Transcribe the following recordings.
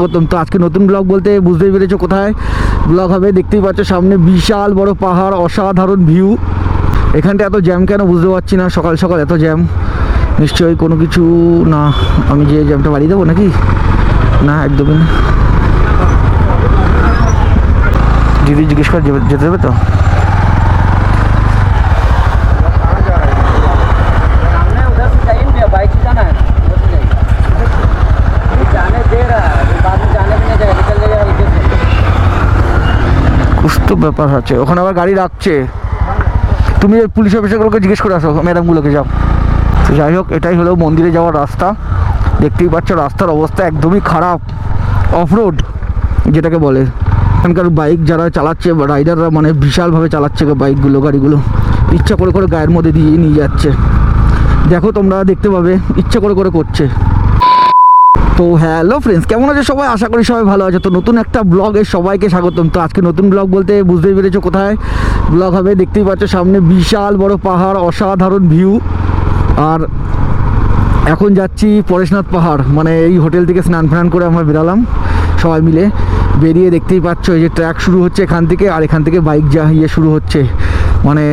স্বাগতম। তো আজকে নতুন ব্লগ বলতে বুঝতেই পেরেছ কোথায়? ব্লগ হবে, দেখতেই পাচ্ছ সামনে বিশাল বড় পাহাড়, অসাধারণ ভিউ এখানটা এত জ্যাম কেন বুঝতে পারছি না, সকাল সকাল এত জ্যাম নিশ্চয়ই কোনো কিছু না, আমি যে জ্যামটা বাড়িয়ে দেবো নাকি? না, একদমই না। দিদি জিজ্ঞেস করে যেতে দেবে তো? তো ব্যাপার আছে ওখানে আবার গাড়ি রাখছে। তুমি পুলিশ অফিসারগুলোকে জিজ্ঞেস করে আসো, ম্যাডামগুলোকে যাও। তো যাই হোক, এটাই হলো মন্দিরে যাওয়ার রাস্তা। দেখতেই পাচ্ছ রাস্তার অবস্থা একদমই খারাপ। অফ রোড যেটাকে বলে। এখানকার বাইক যারা চালাচ্ছে রাইডাররা মানে বিশালভাবে চালাচ্ছে বাইকগুলো গাড়িগুলো। ইচ্ছা করে করে গায়ের মধ্যে দিয়ে নিয়ে যাচ্ছে। দেখো তোমরা দেখতে পাবে, ইচ্ছা করে করে করছে। তো হ্যালো ফ্রেন্ডস কেমন আছে সবাই? আশা করি সবাই ভালো আছে। তো নতুন একটা ব্লগে সবাইকে স্বাগতম। তো আজকে নতুন ব্লগ বলতে বুঝতেই পেরেছ কোথায়? ব্লগ হবে, দেখতেই পাচ্ছ সামনে বিশাল বড় পাহাড়, অসাধারণ ভিউ আর এখন যাচ্ছি পরেশনাথ পাহাড় মানে এই হোটেল থেকে স্নান ফান করে আমরা বেরালাম, সবাই মিলে। বেরিয়ে দেখতেই পাচ্ছ এই যে ট্র্যাক শুরু হচ্ছে এখান থেকে, আর এখান থেকে বাইক যা ইয়ে শুরু হচ্ছে। মানে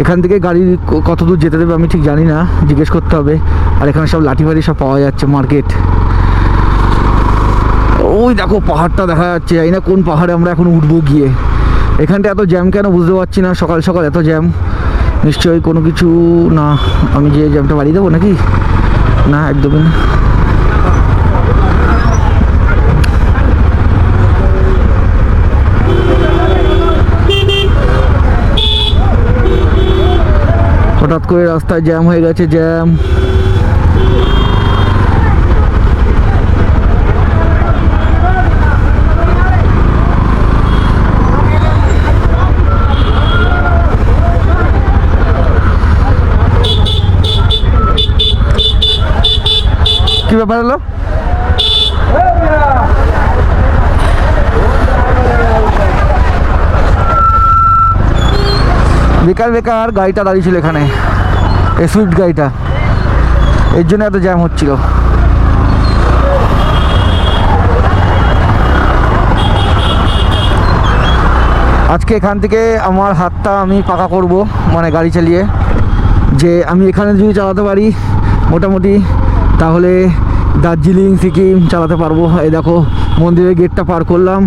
এখান থেকে গাড়ি কত দূর যেতে দেবে আমি ঠিক জানি না, জিজ্ঞেস করতে হবে। আর এখানে সব লাঠি ফাঠি সব পাওয়া যাচ্ছে মার্কেট। ওই দেখো পাহাড়টা দেখা যাচ্ছে, জানি না কোন পাহাড়ে আমরা এখন উঠবো গিয়ে। এখানটা এত জ্যাম কেন বুঝতে পারছি না, সকাল সকাল এত জ্যাম। নিশ্চয়ই কোনো কিছু না, আমি যে জ্যামটা বাড়িয়ে দেবো নাকি? না, একদমই না। হঠাৎ করে রাস্তায় জ্যাম হয়ে গেছে জ্যাম। কি ব্যাপার হলো বেকার বেকার গাড়িটা দাঁড়িয়ে ছিল এখানে। এই সুইফট গাড়িটা। এর জন্য এত জ্যাম হচ্ছিল। আজকে এখান থেকে আমার হাতটা আমি পাকা করব মানে গাড়ি চালিয়ে। যে আমি এখানে যদি চালাতে পারি, মোটামুটি, তাহলে দার্জিলিং, সিকিম চালাতে পারব। এই দেখো, মন্দিরের গেটটা পার করলাম।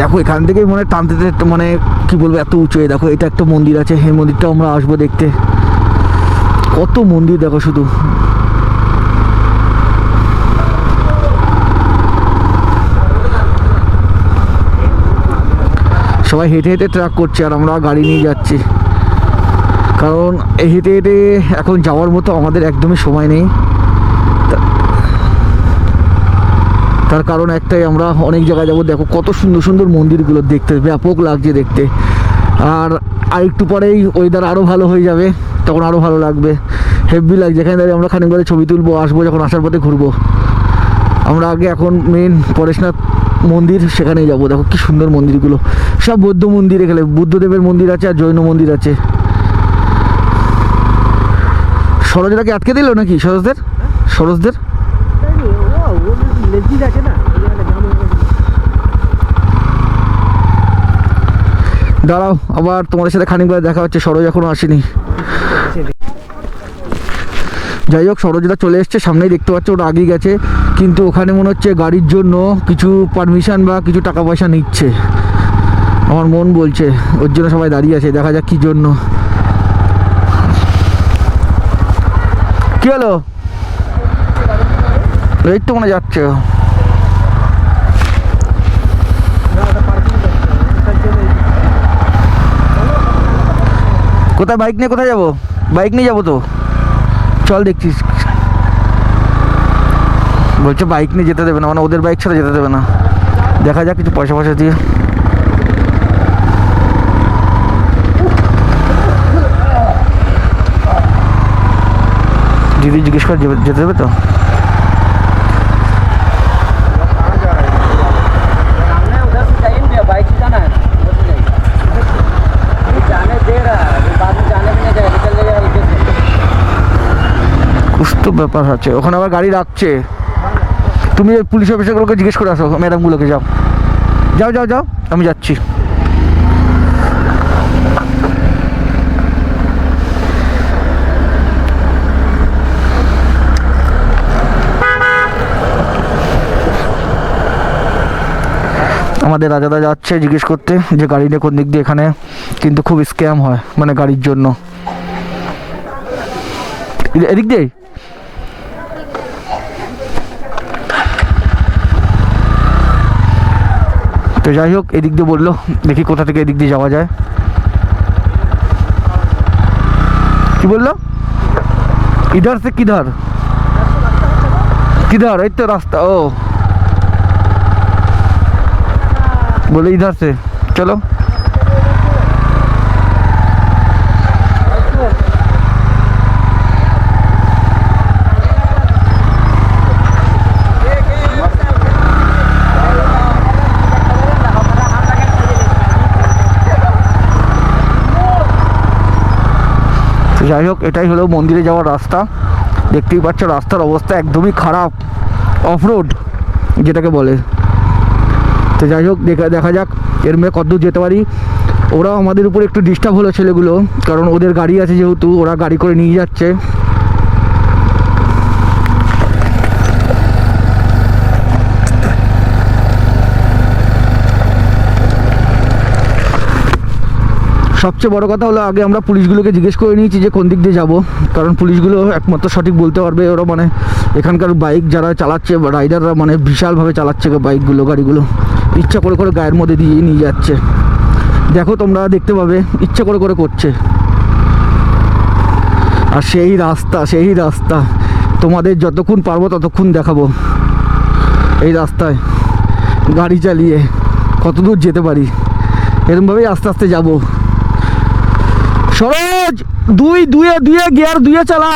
দেখো, এখান থেকেই মনে টানতে মানে কি বলব, এত উঁচু দেখো, এটা একটা মন্দির আছে এই মন্দিরটা আমরা আসব দেখতে। কত মন্দির দেখো শুধু। সবাই হেঁটে হেঁটে ট্রাক করছে আর আমরা গাড়ি নিয়ে যাচ্ছি। কারণ হেঁটে হেঁটে এখন যাওয়ার মতো আমাদের একদমই সময় নেই তা- তার কারণ একটাই, আমরা অনেক জায়গায় যাব। দেখো কত সুন্দর সুন্দর মন্দিরগুলো দেখতে, ব্যাপক লাগছে দেখতে। আর আরেকটু পরেই ওয়েদার আরও ভালো হয়ে যাবে, তখন আরও ভালো লাগবে। হেভি লাগছে। এখানে দাঁড়িয়ে আমরা খানিক বাদে ছবি তুলবো, আসব যখন আসার পথে ঘুরবো। আমরা আগে এখন মেন পরেশনাথ মন্দির, সেখানেই যাব। দেখো কি সুন্দর মন্দিরগুলো। সব বৌদ্ধ মন্দির এখানে। বুদ্ধদেবের মন্দির আছে আর জৈন মন্দির আছে। সরোজদাকে আটকে দিল নাকি? সরোজদের? সরোজদের? দাঁড়াও, আবার তোমাদের সাথে খানিক বেলা দেখা হচ্ছে, সরোজ এখনও আসেনি। যাই হোক, সরোজদা চলে এসছে, সামনেই দেখতে পাচ্ছে ওটা আগে গেছে, কিন্তু ওখানে মনে হচ্ছে গাড়ির জন্য কিছু পারমিশন বা কিছু টাকা পয়সা নিচ্ছে। আমার মন বলছে, ওর জন্য সবাই দাঁড়িয়ে আছে, দেখা যাক কি জন্য। কি হলো? এই তো মনে যাচ্ছে। কোথায় বাইক নিয়ে কোথায় যাব? বাইক নিয়ে যাব তো। চল দেখছিস বলছে বাইক নিয়ে যেতে দেবে না মানে ওদের বাইক ছাড়া যেতে দেবে না। দেখা যাক কিছু পয়সা পয়সা দিয়ে। দিদি জিজ্ঞেস করে যেতে- দেবে তো? তো ব্যাপার আছে ওখানে আবার গাড়ি রাখছে। তুমি ওই পুলিশ অফিসারগুলোকে জিজ্ঞেস করে আসো, ম্যাডামগুলোকে যাও। যাও যাও যাও, আমি যাচ্ছি। আমাদের রাজাদা যাচ্ছে জিজ্ঞেস করতে যে গাড়ি নিয়ে কোন দিক দিয়ে এখানে, কিন্তু খুব স্ক্যাম হয় মানে গাড়ির জন্য। এদিক দিয়ে? তো যাই হোক, এদিক দিয়ে বলল, দেখি কোথা থেকে এদিক দিয়ে যাওয়া যায়। কি বলল? ইধার সে কিধার? কিধার? এই তো রাস্তা, ও। বলে ইধার সে। চলো। যাই হোক, এটাই হলো মন্দিরে যাওয়ার রাস্তা। দেখতেই পাচ্ছ, রাস্তার অবস্থা একদমই খারাপ। অফ রোড যেটাকে বলে। তো যাই হোক, দেখা দেখা যাক, এর মেয়ে কতদূর যেতে পারি। ওরাও আমাদের উপর একটু ডিস্টার্ব হলো ছেলেগুলো, কারণ ওদের গাড়ি আছে যেহেতু, ওরা গাড়ি করে নিয়ে যাচ্ছে। সবচেয়ে বড় কথা হলো আগে আমরা পুলিশগুলোকে জিজ্ঞেস করে নিয়েছি যে কোন দিক দিয়ে যাব। কারণ পুলিশগুলো একমাত্র সঠিক বলতে পারবে ওরা মানে এখানকার বাইক যারা চালাচ্ছে, রাইডাররা মানে বিশালভাবে চালাচ্ছে বাইকগুলো, গাড়িগুলো। ইচ্ছা করে করে গায়ের মধ্যে দিয়ে নিয়ে যাচ্ছে। দেখো তোমরা দেখতে পাবে, ইচ্ছা করে করে করছে। আর সেই রাস্তা সেই রাস্তা। তোমাদের যতক্ষণ পারব ততক্ষণ দেখাবো। এই রাস্তায় গাড়ি চালিয়ে কত দূর যেতে পারি? এরকমভাবেই আস্তে আস্তে যাব। সরোজ দুই দুয়ে দুয়ে গিয়ার দুয়ে চালা